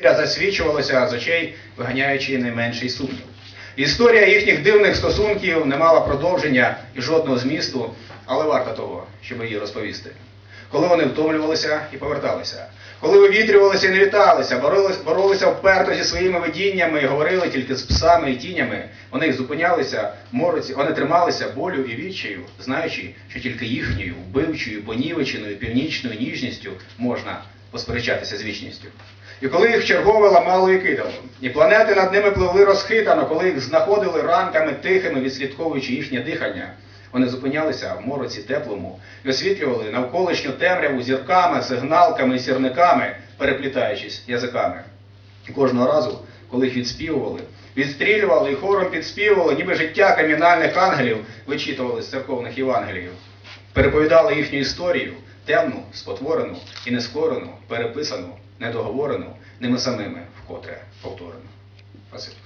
Віра засвічувалася з очей, виганяючи найменший сумнів. Історія їхніх дивних стосунків не мала продовження і жодного змісту, але варта того, щоб її розповісти. Коли вони втомлювалися і поверталися, коли вивітрювалися і не віталися, боролися, боролися вперто зі своїми видіннями і говорили тільки з псами і тінями, вони зупинялися, мороці, вони трималися болю і відчаю, знаючи, що тільки їхньою вбивчою, понівеченою північною ніжністю можна посперечатися з вічністю. І коли їх чергове ламало і кидало, і планети над ними пливли розхитано, коли їх знаходили ранками тихими, відслідковуючи їхнє дихання, вони зупинялися в мороці теплому і освітлювали навколишню темряву зірками, сигналками і сірниками, переплітаючись язиками. І кожного разу, коли їх відспівували, відстрілювали і хором підспівували, ніби життя кримінальних ангелів вичитували з церковних Євангеліїв, переповідали їхню історію, темну, спотворену і нескорену, переписану, недоговорену, ними самими вкотре повторену. Спасибо.